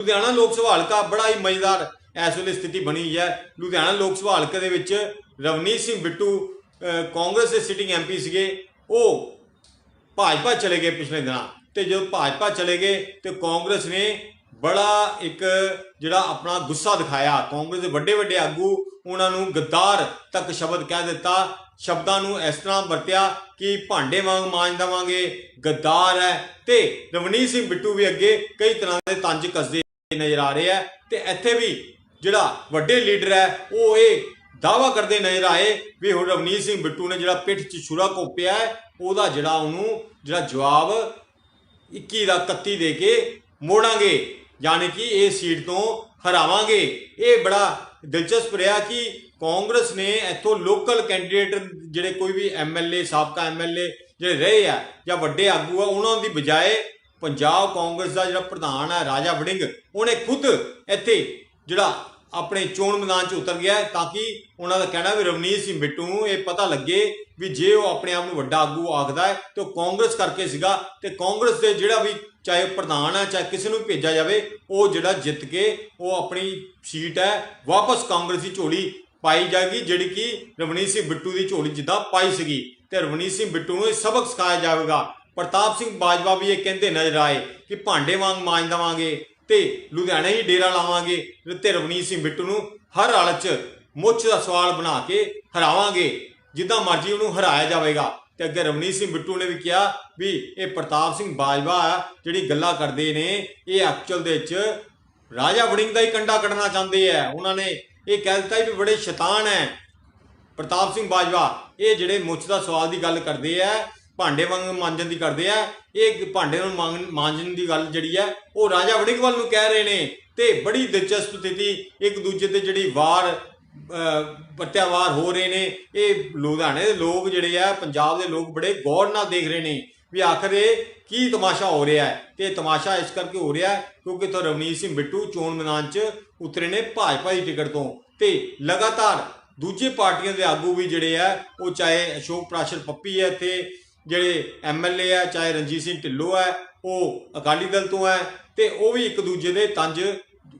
ਲੁਧਿਆਣਾ ਲੋਕ ਸਭਾ ਹਲਕਾ ਬੜਾ ਹੀ ਮਜ਼ੇਦਾਰ ਇਸ ਵੇਲੇ ਸਥਿਤੀ ਬਣੀ ਹੈ। ਲੁਧਿਆਣਾ ਲੋਕ ਸਭਾ ਹਲਕੇ ਦੇ ਵਿੱਚ ਰਵਨੀਤ ਸਿੰਘ ਬਿੱਟੂ ਕਾਂਗਰਸ ਦੇ ਸਿਟਿੰਗ ਐਮਪੀ ਸੀਗੇ। ਉਹ ਭਾਜਪਾ ਚਲੇ ਗਏ ਪਿਛਲੇ ਦਿਨਾਂ ਤੇ ਜਦੋਂ ਭਾਜਪਾ ਚਲੇ ਗਏ ਤੇ ਕਾਂਗਰਸ ਨੇ ਬੜਾ ਇੱਕ ਜਿਹੜਾ ਆਪਣਾ ਗੁੱਸਾ ਦਿਖਾਇਆ। ਕਾਂਗਰਸ ਦੇ ਵੱਡੇ ਵੱਡੇ ਆਗੂ ਉਹਨਾਂ ਨੂੰ ਗੱਦਾਰ ਤੱਕ ਸ਼ਬਦ ਕਹਿ ਦਿੱਤਾ। ਸ਼ਬਦਾਂ ਨੂੰ ਇਸ ਤਰ੍ਹਾਂ ਵਰਤਿਆ ਕਿ ਭਾਂਡੇ ਵਾਂਗ ਮਾਂਜ ਦਵਾਂਗੇ, ਗੱਦਾਰ ਹੈ ਤੇ ਰਵਨੀਤ ਸਿੰਘ ਬਿੱਟੂ ਵੀ ਅੱਗੇ ਕਈ ਤਰ੍ਹਾਂ ਦੇ ਤੰਜ ਕੱਸਦੇ ਨਜ਼ਰ ਆ ਰਿਹਾ ਹੈ ਤੇ ਇੱਥੇ ਵੀ ਜਿਹੜਾ ਵੱਡੇ ਲੀਡਰ ਹੈ, ਉਹ ਇਹ ਦਾਵਾ ਕਰਦੇ ਨਜ਼ਰ ਆਏ ਵੀ ਹੁਣ ਰਵਨੀਤ ਸਿੰਘ ਬਿੱਟੂ ਨੇ ਜਿਹੜਾ ਪਿੱਠ 'ਚ ਛੁਰਾ ਘੋਪਿਆ ਉਹਦਾ ਜਿਹੜਾ ਉਹਨੂੰ ਜਿਹੜਾ ਜਵਾਬ 21 ਦਾ 31 ਦੇ ਕੇ ਮੋੜਾਂਗੇ, ਯਾਨੀ ਕਿ ਇਹ ਸੀਟ ਤੋਂ ਹਰਾਵਾਂਗੇ। ਇਹ ਬੜਾ ਦਿਲਚਸਪ ਰਿਹਾ ਕਿ ਕਾਂਗਰਸ ਨੇ ਇੱਥੋਂ ਲੋਕਲ ਕੈਂਡੀਡੇਟ ਜਿਹੜੇ ਕੋਈ ਵੀ ਐਮਐਲਏ ਸਾਬਕਾ ਐਮਐਲਏ ਜਿਹੜੇ ਰਹੇ ਆ ਜਾਂ ਵੱਡੇ ਆਗੂ ਆ, ਉਹਨਾਂ ਦੀ ਬਜਾਏ ਪੰਜਾਬ ਕਾਂਗਰਸ ਦਾ ਜਿਹੜਾ ਪ੍ਰਧਾਨ ਹੈ, ਰਾਜਾ ਵੜਿੰਗ, ਉਹਨੇ ਖੁਦ ਇੱਥੇ ਜਿਹੜਾ ਆਪਣੇ ਚੋਣ ਮੈਦਾਨ 'ਚ ਉਤਰ ਗਿਆ ਤਾਂ ਕਿ ਉਹਨਾਂ ਦਾ ਕਹਿਣਾ ਵੀ ਰਵਨੀਤ ਸਿੰਘ ਬਿੱਟੂ ਨੂੰ ਇਹ ਪਤਾ ਲੱਗੇ ਵੀ ਜੇ ਉਹ ਆਪਣੇ ਆਪ ਨੂੰ ਵੱਡਾ ਆਗੂ ਆਖਦਾ ਹੈ ਤੇ ਉਹ ਕਾਂਗਰਸ ਕਰਕੇ ਸੀਗਾ ਤੇ ਕਾਂਗਰਸ ਦੇ ਜਿਹੜਾ ਵੀ ਚਾਹੇ ਉਹ ਪ੍ਰਧਾਨ ਹੈ, ਚਾਹੇ ਕਿਸੇ ਨੂੰ ਭੇਜਿਆ ਜਾਵੇ, ਉਹ ਜਿਹੜਾ ਜਿੱਤ ਕੇ ਉਹ ਆਪਣੀ ਸੀਟ ਹੈ, ਵਾਪਸ ਕਾਂਗਰਸ ਦੀ ਝੋਲੀ ਪਾਈ ਜਾਏਗੀ, ਜਿਹੜੀ ਕਿ ਰਵਨੀਤ ਸਿੰਘ ਬਿੱਟੂ ਦੀ ਝੋਲੀ ਜਿੱਦਾਂ ਪਾਈ ਸੀਗੀ। ਤੇ ਰਵਨੀਤ ਸਿੰਘ ਬਿੱਟੂ ਨੂੰ ਇਹ ਸਬਕ ਸਿਖਾਇਆ ਜਾਵੇਗਾ। ਪ੍ਰਤਾਪ ਸਿੰਘ ਬਾਜਵਾ ਵੀ ਇਹ ਕਹਿੰਦੇ ਨਜ਼ਰ ਆਏ ਕਿ ਭਾਂਡੇ ਵਾਂਗ ਮਾਂਜ ਦਵਾਂਗੇ ਤੇ ਲੁਧਿਆਣੇ ਹੀ ਡੇਰਾ ਲਾਵਾਂਗੇ ਤੇ ਰਵਨੀਤ ਸਿੰਘ ਬਿੱਟੂ ਨੂੰ ਹਰ ਹਾਲਤ 'ਚ ਮੁੱਛ ਦਾ ਸਵਾਲ ਬਣਾ ਕੇ ਹਰਾਵਾਂਗੇ, ਜਿੱਦਾਂ ਮਰਜ਼ੀ ਉਹਨੂੰ ਹਰਾਇਆ ਜਾਵੇਗਾ। ਤੇ ਅੱਗੇ ਰਵਨੀਤ ਸਿੰਘ ਬਿੱਟੂ ਨੇ ਵੀ ਕਿਹਾ ਵੀ ਇਹ ਪ੍ਰਤਾਪ ਸਿੰਘ ਬਾਜਵਾ ਜਿਹੜੀ ਗੱਲਾਂ ਕਰਦੇ ਨੇ, ਇਹ ਐਕਚੁਅਲ ਦੇ ਵਿੱਚ ਰਾਜਾ ਵੜਿੰਗ ਦਾ ਹੀ ਕੰਡਾ ਕੱਢਣਾ ਚਾਹੁੰਦੇ ਆ। ਉਹਨਾਂ ਨੇ ਇਹ ਕਹਿ ਦਿੱਤਾ ਵੀ ਬੜੇ ਸ਼ੈਤਾਨ ਹੈ ਪ੍ਰਤਾਪ ਸਿੰਘ ਬਾਜਵਾ, ਇਹ ਜਿਹੜੇ ਮੁੱਛ ਦਾ ਸਵਾਲ ਦੀ ਗੱਲ ਕਰਦੇ ਆ ਭਾਂਡੇ ਵਾਂਗ ਮਾਂਜਣ ਦੀ ਕਰਦੇ ਆ। ਇਹ ਭਾਂਡੇ ਨੂੰ ਮਾਂਜ- ਮਾਂਜਣ ਦੀ ਗੱਲ ਜਿਹੜੀ ਹੈ ਉਹ ਰਾਜਾ ਵੜਿੰਗਵਾਲ ਨੂੰ ਕਹਿ ਰਹੇ ਨੇ ਤੇ ਬੜੀ ਦਿਲਚਸਪ ਸਥਿਤੀ ਇੱਕ ਦੂਜੇ ਤੇ ਜਿਹੜੀ ਵਾਰ ਅਹ, ਹੋ ਰਹੇ ਨੇ। ਇਹ ਲੁਧਿਆਣੇ ਦੇ ਲੋਕ ਜਿਹੜੇ ਆ ਪੰਜਾਬ ਦੇ ਲੋਕ ਬੜੇ ਗੌਰ ਨਾਲ ਦੇਖ ਰਹੇ ਨੇ ਵੀ ਆਖਰ ਇਹ ਕੀ ਤਮਾਸ਼ਾ ਹੋ ਰਿਹਾ ਹੈ। ਤੇ ਤਮਾਸ਼ਾ ਇਸ ਕਰਕੇ ਹੋ ਰਿਹਾ ਹੈ ਕਿਉਂਕਿ ਤੋਂ ਰਵਨੀਤ ਸਿੰਘ ਬਿੱਟੂ ਚੋਣ ਮੈਦਾਨ 'ਚ ਉਤਰੇ ਨੇ ਭਾਜਪਾ ਦੀ ਟਿਕਟ ਤੋਂ ਤੇ ਲਗਾਤਾਰ ਦੂਜੇ ਪਾਰਟੀਆਂ ਦੇ ਆਗੂ ਵੀ ਜਿਹੜੇ ਆ ਉਹ ਚਾਹੇ ਅਸ਼ੋਕ ਪ੍ਰਾਸ਼ਰ ਪੱਪੀ ਹੈ ਇੱਥੇ ਜਿਹੜੇ ਐਮਐਲਏ ਆ, ਚਾਹੇ ਰਣਜੀਤ ਸਿੰਘ ਢਿੱਲੋਂ ਹੈ ਉਹ ਅਕਾਲੀ ਦਲ ਤੋਂ ਹੈ ਤੇ ਉਹ ਵੀ ਇੱਕ ਦੂਜੇ ਦੇ ਤੰਜ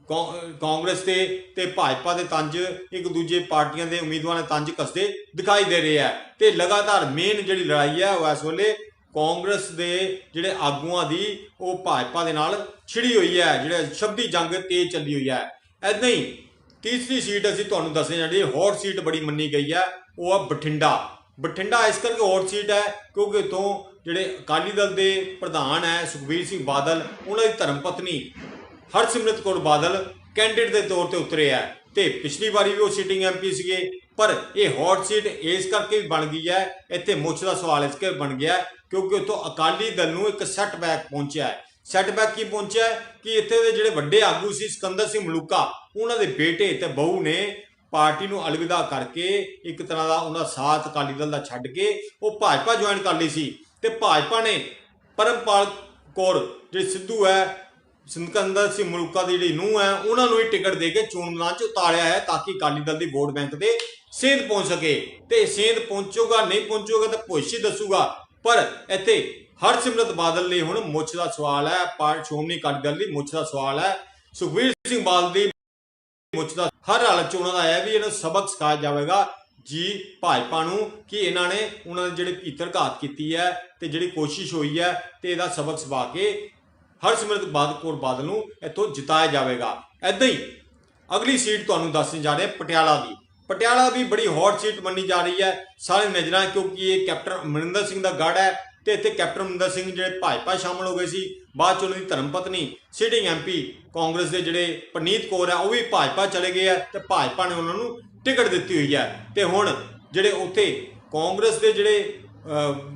ਕੌ- ਕਾਂਗਰਸ ਤੇ ਤੇ ਭਾਜਪਾ ਦੇ ਤੰਜ ਇੱਕ ਦੂਜੇ ਪਾਰਟੀਆਂ ਦੇ ਉਮੀਦਵਾਰਾਂ ਦੇ ਤੰਜ ਕੱਸਦੇ ਦਿਖਾਈ ਦੇ ਰਹੇ ਆ। ਤੇ ਲਗਾਤਾਰ ਮੇਨ ਜਿਹੜੀ ਲੜਾਈ ਹੈ ਉਹ ਇਸ ਵੇਲੇ ਕਾਂਗਰਸ ਦੇ ਜਿਹੜੇ ਆਗੂਆਂ ਦੀ, ਉਹ ਭਾਜਪਾ ਦੇ ਨਾਲ ਛਿੜੀ ਹੋਈ ਹੈ ਜਿਹੜਾ ਸ਼ਬਦੀ ਜੰਗ ਤੇਜ਼ ਚੱਲੀ ਹੋਈ ਹੈ ਐਦਾਂ ਹੀ ਤੀਸਰੀ ਸੀਟ ਅਸੀਂ ਤੁਹਾਨੂੰ ਦੱਸਣੀ ਜਿਹੜੀ ਹੌਟ ਸੀਟ ਬੜੀ ਮੰਨੀ ਗਈ ਹੈ ਉਹ ਆ ਬਠਿੰਡਾ। ਬਠਿੰਡਾ ਇਸ ਕਰਕੇ ਹੌਟ ਸੀਟ ਹੈ, ਕਿਉਂਕਿ ਇਥੋਂ ਜਿਹੜੇ ਅਕਾਲੀ ਦਲ ਦੇ ਪ੍ਰਧਾਨ ਹੈ, ਸੁਖਬੀਰ ਸਿੰਘ ਬਾਦਲ, ਉਹਨਾਂ ਦੀ ਧਰਮ ਪਤਨੀ ਹਰਸਿਮਰਤ ਕੌਰ ਬਾਦਲ ਕੈਂਡੀਡੇਟ ਦੇ ਤੌਰ ਤੇ ਉਤਰੇ ਆ। ਤੇ ਪਿਛਲੀ ਵਾਰੀ ਵੀ ਉਹ ਸਿਟਿੰਗ ਐਮਪੀ ਸੀਗੇ, ਪਰ ਇਹ ਹੌਟ ਸੀਟ ਇਸ ਕਰਕੇ ਵੀ ਬਣ ਗਈ ਹੈ, ਇੱਥੇ ਮੁੱਛ ਦਾ ਸਵਾਲ ਇਸ ਕਰਕੇ ਬਣ ਗਿਆ, ਕਿਉਂਕਿ ਉਤੋਂ ਅਕਾਲੀ ਦਲ ਨੂੰ ਇੱਕ ਸੈਟਬੈਕ ਪਹੁੰਚਿਆ ਹੈ। ਸੈਟਬੈਕ ਕੀ ਪਹੁੰਚਿਆ ਕਿ ਇੱਥੇ ਦੇ ਜਿਹੜੇ ਵੱਡੇ ਆਗੂ ਸੀ, ਸਿਕੰਦਰ ਸਿੰਘ ਮਲੂਕਾ, ਉਹਨਾਂ ਦੇ ਬੇਟੇ ਤੇ ਬਹੂ ਨੇ ਪਾਰਟੀ ਨੂੰ ਅਲਵਿਦਾ ਕਰਕੇ ਇੱਕ ਤਰ੍ਹਾਂ ਦਾ ਉਹਨਾਂ ਸਾਥ ਅਕਾਲੀ ਦਲ ਦਾ ਛੱਡ ਕੇ ਉਹ ਭਾਜਪਾ ਜੁਆਇਨ ਕਰ ਲਈ ਸੀ। ਤੇ ਭਾਜਪਾ ਨੇ ਪਰਮਪਾਲ ਕੌਰ, ਜਿਹੜੀ ਸਿੱਧੂ ਹੈ, ਸਿਕੰਦਰ ਸਿੰਘ ਮਲੂਕਾ ਦੀ ਜਿਹੜੀ ਨੂੰਹ ਹੈ, ਉਹਨਾਂ ਨੂੰ ਹੀ ਟਿਕਟ ਦੇ ਕੇ ਚੋਣ ਮੈਦਾਨ 'ਚ ਉਤਾਰਿਆ ਹੈ ਤਾਂ ਕਿ ਅਕਾਲੀ ਦਲ ਦੀ ਵੋਟ ਬੈਂਕ ਦੇ ਸੇਧ ਪਹੁੰਚ ਸਕੇ। ਤੇ ਸੇਧ ਪਹੁੰਚੂਗਾ, ਨਹੀਂ ਪਹੁੰਚੂਗਾ ਤਾਂ ਭਵਿੱਖ ਹੀ ਦੱਸੂਗਾ। ਪਰ ਇੱਥੇ ਹਰਸਿਮਰਤ ਬਾਦਲ ਲਈ ਹੁਣ ਮੁੱਛ ਦਾ ਸਵਾਲ ਹੈ ਪਾਰਟ ਸ਼੍ਰੋਮਣੀ ਅਕਾਲੀ ਦਲ ਦੀ ਮੁੱਛ ਦਾ ਸਵਾਲ ਹੈ। ਸੁਖਬੀਰ ਸਿੰਘ ਬਾਦਲ ਦੀ ਮੁੱਛ ਹਰ ਹਾਲਤ 'ਚ ਉਹਨਾਂ ਦਾ ਹੈ ਵੀ ਇਹਨਾਂ ਸਬਕ ਸਿਖਾਇਆ ਜਾਵੇਗਾ ਜੀ ਭਾਜਪਾ ਨੂੰ ਕਿ ਇਹਨਾਂ ਨੇ ਉਹਨਾਂ ਦੇ ਜਿਹੜੇ ਭੀਤਰ ਘਾਤ ਕੀਤੀ ਹੈ ਤੇ ਜਿਹੜੀ ਕੋਸ਼ਿਸ਼ ਹੋਈ ਹੈ ਤੇ ਇਹਦਾ ਸਬਕ ਸਿਖਾ ਕੇ ਹਰਸਿਮਰਤ ਬਾਦਲ ਕੌਰ ਬਾਦਲ ਨੂੰ ਇੱਥੋਂ ਜਿਤਾਇਆ ਜਾਵੇਗਾ। ਐਦਾਂ ਹੀ ਅਗਲੀ ਸੀਟ ਤੁਹਾਨੂੰ ਦੱਸਣ ਜਾ ਰਹੇ ਪਟਿਆਲਾ ਦੀ। ਪਟਿਆਲਾ ਵੀ ਬੜੀ ਹੌਟ ਸੀਟ ਮੰਨੀ ਜਾ ਰਹੀ ਹੈ। ਸਾਰੇ ਨਜ਼ਰਾਂ ਕਿਉਂਕਿ ਇਹ ਕੈਪਟਨ ਅਮਰਿੰਦਰ ਸਿੰਘ ਦਾ ਗੜ ਹੈ ਤੇ ਇੱਥੇ ਕੈਪਟਨ ਅਮਰਿੰਦਰ ਸਿੰਘ ਜਿਹੜੇ ਭਾਜਪਾ ਸ਼ਾਮਲ ਹੋ ਗਏ ਸੀ। ਬਾਅਦ ਚ ਉਹਨਾਂ ਦੀ ਧਰਮ ਪਤਨੀ ਸਿਟਿੰਗ ਐਮਪੀ ਕਾਂਗਰਸ ਦੇ ਜਿਹੜੇ ਪਰਨੀਤ ਕੌਰ ਹੈ ਉਹ ਵੀ ਭਾਜਪਾ ਚਲੇ ਗਏ ਆ ਤੇ ਭਾਜਪਾ ਨੇ ਉਹਨਾਂ ਨੂੰ ਟਿਕਟ ਦਿੱਤੀ ਹੋਈ ਹੈ ਤੇ ਹੁਣ ਜਿਹੜੇ ਉੱਥੇ ਕਾਂਗਰਸ ਦੇ ਜਿਹੜੇ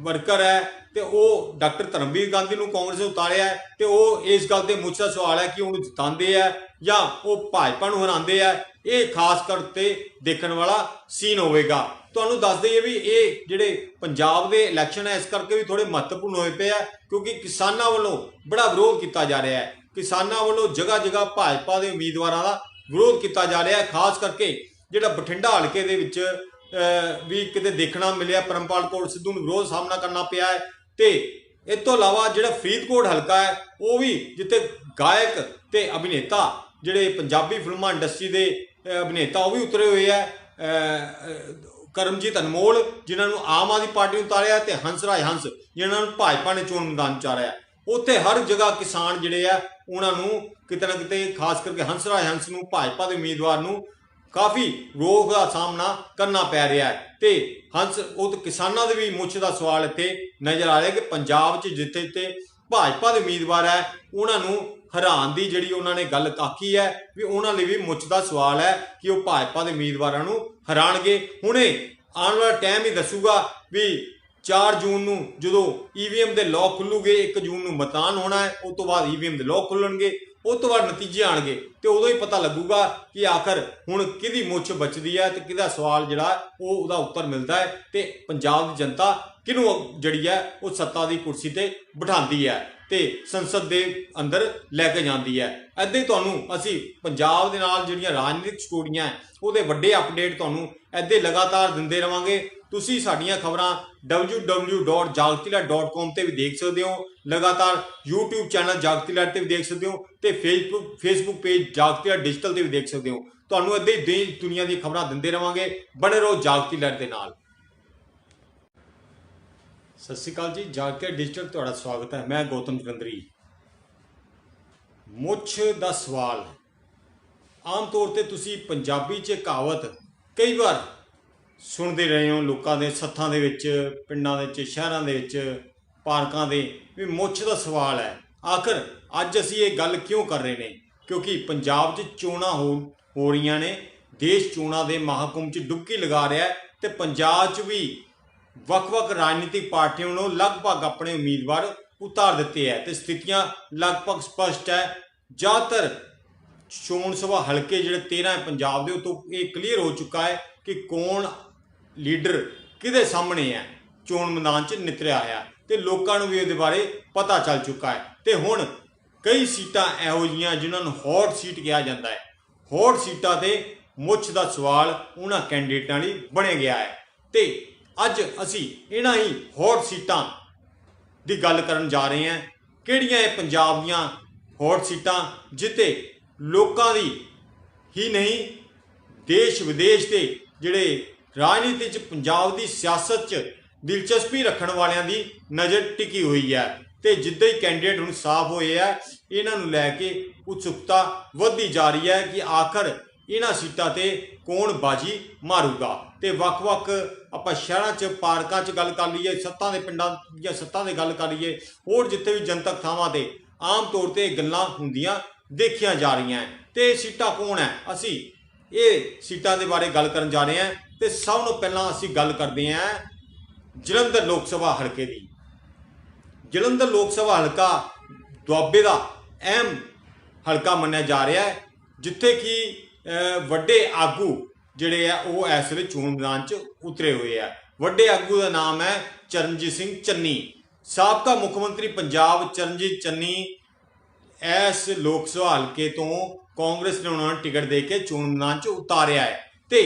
ਵਰਕਰ ਹੈ ਤੇ ਉਹ ਡਾਕਟਰ ਧਰਮਵੀਰ ਗਾਂਧੀ ਨੂੰ ਕਾਂਗਰਸ ਨੇ ਉਤਾਰਿਆ ਹੈ ਤੇ ਉਹ ਇਸ ਗੱਲ ਤੇ ਮੁੱਛ ਦਾ ਸਵਾਲ ਹੈ ਕਿ ਉਹਨੂੰ ਜਿਤਾਉਂਦੇ ਆ ਜਾਂ ਉਹ ਭਾਜਪਾ ਨੂੰ ਹਰਾਉਂਦੇ ਆ। ਇਹ ਖਾਸ ਤੌਰ ਤੇ ਦੇਖਣ ਵਾਲਾ ਸੀਨ ਹੋਵੇਗਾ। ਤੁਹਾਨੂੰ ਦੱਸ ਦਈਏ ਵੀ ਇਹ ਜਿਹੜੇ ਪੰਜਾਬ ਦੇ ਇਲੈਕਸ਼ਨ ਹੈ ਇਸ ਕਰਕੇ ਵੀ ਥੋੜੇ ਮਹੱਤਵਪੂਰਨ ਹੋਏ ਪਏ ਆ ਕਿਉਂਕਿ ਕਿਸਾਨਾਂ ਵੱਲੋਂ ਬੜਾ ਵਿਰੋਧ ਕੀਤਾ ਜਾ ਰਿਹਾ ਹੈ। ਕਿਸਾਨਾਂ ਵੱਲੋਂ ਜਗ੍ਹਾ ਜਗ੍ਹਾ ਭਾਜਪਾ ਦੇ ਉਮੀਦਵਾਰਾਂ ਦਾ ਵਿਰੋਧ ਕੀਤਾ ਜਾ ਰਿਹਾ ਹੈ, ਖਾਸ ਕਰਕੇ ਜਿਹੜਾ ਬਠਿੰਡਾ ਹਲਕੇ ਦੇ ਵਿੱਚ ਵੀ ਕਿਤੇ ਦੇਖਣਾ ਮਿਲਿਆ, ਪਰਮਪਾਲ ਕੌਰ ਸਿੱਧੂ ਨੂੰ ਵਿਰੋਧ ਸਾਹਮਣਾ ਕਰਨਾ ਪਿਆ ਹੈ ਤੇ ਇਸ ਤੋਂ ਇਲਾਵਾ ਜਿਹੜਾ ਫਰੀਦਕੋਟ ਹਲਕਾ ਹੈ, ਉਹ ਵੀ ਜਿੱਥੇ ਗਾਇਕ ਤੇ ਅਭਿਨੇਤਾ ਜਿਹੜੇ ਪੰਜਾਬੀ ਫਿਲਮਾਂ ਇੰਡਸਟਰੀ ਦੇ ਅਭਿਨੇਤਾ, ਉਹ ਵੀ ਉਤਰੇ ਹੋਏ ਆ ਕਰਮਜੀਤ ਅਨਮੋਲ, ਜਿਨ੍ਹਾਂ ਨੂੰ ਆਮ ਆਦਮੀ ਪਾਰਟੀ ਨੂੰ ਉਤਾਰਿਆ ਤੇ ਹੰਸਰਾਜ ਹੰਸ, ਜਿਨ੍ਹਾਂ ਨੂੰ ਭਾਜਪਾ ਨੇ ਚੋਣ ਮੈਦਾਨ ਚ ਉਤਾਰਿਆ ਉੱਥੇ ਹਰ ਜਗ੍ਹਾ ਕਿਸਾਨ ਜਿਹੜੇ ਆ, ਉਹਨਾਂ ਨੂੰ ਕਿਤੇ ਨਾ ਕਿਤੇ, ਖਾਸ ਕਰਕੇ ਹੰਸਰਾਜ ਹੰਸ ਨੂੰ, ਭਾਜਪਾ ਦੇ ਉਮੀਦਵਾਰ ਨੂੰ ਕਾਫੀ ਰੋਗ ਦਾ ਸਾਹਮਣਾ ਕਰਨਾ ਪੈ ਰਿਹਾ ਹੈ। ਤੇ ਹੰਸ, ਉਹ ਕਿਸਾਨਾਂ ਦੇ ਵੀ ਮੁੱਛ ਦਾ ਸਵਾਲ ਇੱਥੇ ਨਜ਼ਰ ਆ ਰਿਹਾ ਕਿ ਪੰਜਾਬ 'ਚ ਜਿੱਥੇ ਤੇ ਭਾਜਪਾ ਦੇ ਉਮੀਦਵਾਰ ਹੈ, ਉਹਨਾਂ ਨੂੰ ਹੈਰਾਨ ਦੀ ਜਿਹੜੀ ਉਹਨਾਂ ਨੇ ਗੱਲ ਆਖੀ ਹੈ ਵੀ ਉਹਨਾਂ ਲਈ ਵੀ ਮੁੱਛ ਦਾ ਸਵਾਲ ਹੈ ਕਿ ਉਹ ਭਾਜਪਾ ਦੇ ਉਮੀਦਵਾਰਾਂ ਨੂੰ ਹਰਾਣਗੇ ਹੁਣੇ ਆਉਣ ਵਾਲਾ ਟਾਈਮ ਹੀ ਦੱਸੂਗਾ ਵੀ 4 ਜੂਨ ਨੂੰ ਜਦੋਂ ਈਵੀਐਮ ਦੇ ਲੋਕ ਖੁੱਲੂਗੇ 1 ਜੂਨ ਨੂੰ ਮਤਾਨ ਹੋਣਾ ਹੈ, ਉਸ ਤੋਂ ਬਾਅਦ ਈਵੀਐਮ ਦੇ ਲੋਕ ਖੁੱਲਣਗੇ, ਉਸ ਤੋਂ ਬਾਅਦ ਨਤੀਜੇ ਆਣਗੇ, ਤੇ ਉਦੋਂ ਹੀ ਪਤਾ ਲੱਗੂਗਾ ਕਿ ਆਖਰ ਹੁਣ ਕਿਹਦੀ ਮੁੱਛ ਬਚਦੀ ਹੈ ਤੇ ਕਿਹਦਾ ਸਵਾਲ ਜਿਹੜਾ ਉਹ ਉਹਦਾ ਉੱਤਰ ਮਿਲਦਾ ਹੈ ਤੇ ਪੰਜਾਬ ਦੀ ਜਨਤਾ ਕਿਹਨੂੰ ਜਿਹੜੀ ਹੈ ਉਹ ਸੱਤਾ ਦੀ ਕੁਰਸੀ ਤੇ ਬਿਠਾਉਂਦੀ ਹੈ ਤੇ ਸੰਸਦ ਦੇ ਅੰਦਰ ਲੈ ਕੇ ਜਾਂਦੀ ਹੈ। ਏਦਾਂ ਹੀ ਤੁਹਾਨੂੰ ਅਸੀਂ ਪੰਜਾਬ ਦੇ ਨਾਲ ਜਿਹੜੀਆਂ ਰਾਜਨੀਤਿਕ ਸਟੋਰੀਆਂ ਉਹਦੇ ਵੱਡੇ ਅਪਡੇਟ ਤੁਹਾਨੂੰ ਏਦਾਂ ਹੀ ਲਗਾਤਾਰ ਦਿੰਦੇ ਰਵਾਂਗੇ। ਤੁਸੀਂ ਸਾਡੀਆਂ ਖਬਰਾਂ www.jagtila.com ਤੇ ਵੀ ਦੇਖ ਸਕਦੇ ਹੋ। ਲਗਾਤਾਰ YouTube ਚੈਨਲ ਜਾਗਤੀਲਾ ਤੇ ਵੀ ਦੇਖ ਸਕਦੇ ਹੋ ਤੇ Facebook Facebook ਪੇਜ ਜਾਗਤੀਲਾ ਡਿਜੀਟਲ ਤੇ ਵੀ ਦੇਖ ਸਕਦੇ ਹੋ। ਤੁਹਾਨੂੰ ਏਦਾਂ ਹੀ ਦੇਸ਼ ਦੁਨੀਆ ਦੀਆਂ ਖਬਰਾਂ ਦਿੰਦੇ ਰਵਾਂਗੇ। ਬਣੇ ਰਹੋ ਜਾਗਤੀਲਾ ਦੇ ਨਾਲ। ਸਤਿ ਸ਼੍ਰੀ ਅਕਾਲ ਜੀ ਜਾਗਤੀਲਾ ਡਿਜੀਟਲ ਤੁਹਾਡਾ ਸਵਾਗਤ ਹੈ। ਮੈਂ ਗੌਤਮ ਜਗੰਦਰੀ ਮੁੱਛ ਦਾ ਸਵਾਲ। ਆਮ ਤੌਰ ਤੇ ਤੁਸੀਂ ਪੰਜਾਬੀ 'ਚ ਕਹਾਵਤ ਕਈ ਵਾਰ ਸੁਣਦੇ ਰਹੇ ਹੋ ਲੋਕਾਂ ਦੇ ਸੱਥਾਂ ਦੇ ਵਿੱਚ, ਪਿੰਡਾਂ ਦੇ ਵਿੱਚ, ਸ਼ਹਿਰਾਂ ਦੇ ਵਿੱਚ, ਪਾਰਕਾਂ ਦੇ ਵੀ ਮੁੱਛ ਦਾ ਸਵਾਲ ਹੈ। ਆਖਰ ਅੱਜ ਅਸੀਂ ਇਹ ਗੱਲ ਕਿਉਂ ਕਰ ਰਹੇ ਨੇ? ਕਿਉਂਕਿ ਪੰਜਾਬ 'ਚ ਚੋਣਾਂ ਹੋ ਹੋ ਰਹੀਆਂ ਨੇ, ਦੇਸ਼ ਚੋਣਾਂ ਦੇ ਮਹਾਕੁੰਭ 'ਚ ਡੁਬਕੀ ਲਗਾ ਰਿਹਾ ਹੈ ਤੇ ਪੰਜਾਬ 'ਚ ਵੀ ਵੱਖ-ਵੱਖ ਰਾਜਨੀਤਿਕ ਪਾਰਟੀਆਂ ਨੂੰ ਲਗਭਗ ਆਪਣੇ ਉਮੀਦਵਾਰ ਉਤਾਰ ਦਿੱਤੇ ਹੈ ਤੇ ਸਥਿਤੀਆਂ ਲਗਭਗ ਸਪਸ਼ਟ ਹੈ। ਜ਼ਿਆਦਾਤਰ ਚੋਣ ਸਭਾ ਹਲਕੇ ਜਿਹੜੇ 13 ਹੈ ਪੰਜਾਬ ਦੇ, ਉਹ ਤੋਂ ਇਹ ਕਲੀਅਰ ਹੋ ਚੁੱਕਾ ਹੈ ਕਿ ਕੌਣ ਲੀਡਰ ਕਿਹਦੇ ਸਾਹਮਣੇ ਹੈ, ਚੋਣ ਮੈਦਾਨ 'ਚ ਨਿਤਰਿਆ ਹੈ ਤੇ ਲੋਕਾਂ ਨੂੰ ਵੀ ਇਹਦੇ ਬਾਰੇ ਪਤਾ ਚੱਲ ਚੁੱਕਾ ਹੈ। ਤੇ ਹੁਣ ਕਈ ਸੀਟਾਂ ਇਹੋ ਜਿਹੀਆਂ ਜਿਨ੍ਹਾਂ ਨੂੰ ਹੌਟ ਸੀਟ ਕਿਹਾ ਜਾਂਦਾ ਹੈ। ਹੌਟ ਸੀਟਾਂ ਤੇ ਮੁੱਛ ਦਾ ਸਵਾਲ ਉਹਨਾਂ ਕੈਂਡੀਡੇਟਾਂ ਲਈ ਬਣੇ ਗਿਆ ਹੈ। ਤੇ ਅੱਜ ਅਸੀਂ ਇਹਨਾਂ ਹੀ ਹੌਟ ਸੀਟਾਂ ਦੀ ਗੱਲ ਕਰਨ ਜਾ ਰਹੇ ਹਾਂ। ਕਿਹੜੀਆਂ ਇਹ ਪੰਜਾਬ ਦੀਆਂ ਹੌਟ ਸੀਟਾਂ ਜਿੱਤੇ ਲੋਕਾਂ ਦੀ ਹੀ ਨਹੀਂ, ਦੇਸ਼ ਵਿਦੇਸ਼ ਦੇ ਜਿਹੜੇ ਰਾਜਨੀਤੀ 'ਚ, ਪੰਜਾਬ ਦੀ ਸਿਆਸਤ 'ਚ ਦਿਲਚਸਪੀ ਰੱਖਣ ਵਾਲਿਆਂ ਦੀ ਨਜ਼ਰ ਟਿਕੀ ਹੋਈ ਹੈ ਤੇ ਜਿੱਦਾਂ ਹੀ ਕੈਂਡੀਡੇਟ ਹੁਣ ਸਾਫ਼ ਹੋਏ ਆ, ਇਹਨਾਂ ਨੂੰ ਲੈ ਕੇ ਉਤਸੁਕਤਾ ਵਧਦੀ ਜਾ ਰਹੀ ਹੈ ਕਿ ਆਖਰ ਇਹਨਾਂ ਸੀਟਾਂ ਤੇ ਕੌਣ ਬਾਜੀ ਮਾਰੂਗਾ। ਤੇ ਵੱਖ-ਵੱਖ ਆਪਾਂ ਸ਼ਹਿਰਾਂ 'ਚ, ਪਾਰਕਾਂ 'ਚ ਗੱਲ ਕਰ ਲਈਏ, ਸੱਤਾਂ ਦੇ ਪਿੰਡਾਂ ਜਾਂ ਸੱਤਾਂ ਦੀ ਗੱਲ ਕਰ ਲਈਏ, ਹੋਰ ਜਿੱਥੇ ਵੀ ਜਨਤਕ ਥਾਵਾਂ ਤੇ ਆਮ ਤੌਰ ਤੇ ਇਹ ਗੱਲਾਂ ਹੁੰਦੀਆਂ ਦੇਖੀਆਂ ਜਾ ਰਹੀਆਂ ਹੈ। ਤੇ ਇਹ ਸੀਟਾਂ ਕੌਣ ਹੈ? ਅਸੀਂ ਇਹ ਸੀਟਾਂ ਦੇ ਬਾਰੇ ਗੱਲ ਕਰਨ ਜਾ ਰਹੇ ਹਾਂ ਤੇ ਸਭ ਤੋਂ ਪਹਿਲਾਂ ਅਸੀਂ ਗੱਲ ਕਰਦੇ ਹਾਂ ਜਲੰਧਰ ਲੋਕ ਸਭਾ ਹਲਕੇ ਦੀ। ਜਲੰਧਰ ਲੋਕ ਸਭਾ ਹਲਕਾ ਦੁਆਬੇ ਦਾ ਅਹਿਮ ਹਲਕਾ ਮੰਨਿਆ ਜਾ ਰਿਹਾ ਹੈ, ਜਿੱਥੇ ਕਿ ਵੱਡੇ ਆਗੂ ਜਿਹੜੇ ਆ, ਉਹ ਇਸ ਵੇਲੇ ਚੋਣ ਮੈਦਾਨ 'ਚ ਉਤਰੇ ਹੋਏ ਆ। ਵੱਡੇ ਆਗੂ ਦਾ ਨਾਮ ਹੈ ਚਰਨਜੀਤ ਸਿੰਘ ਚੰਨੀ। ਸਾਬਕਾ ਮੁੱਖ ਮੰਤਰੀ ਪੰਜਾਬ ਚਰਨਜੀਤ ਚੰਨੀ ਇਸ ਲੋਕ ਸਭਾ ਹਲਕੇ ਤੋਂ ਕਾਂਗਰਸ ਨੇ ਉਹਨਾਂ ਨੂੰ ਟਿਕਟ ਦੇ ਕੇ ਚੋਣ ਮੈਦਾਨ 'ਚ ਉਤਾਰਿਆ ਹੈ ਤੇ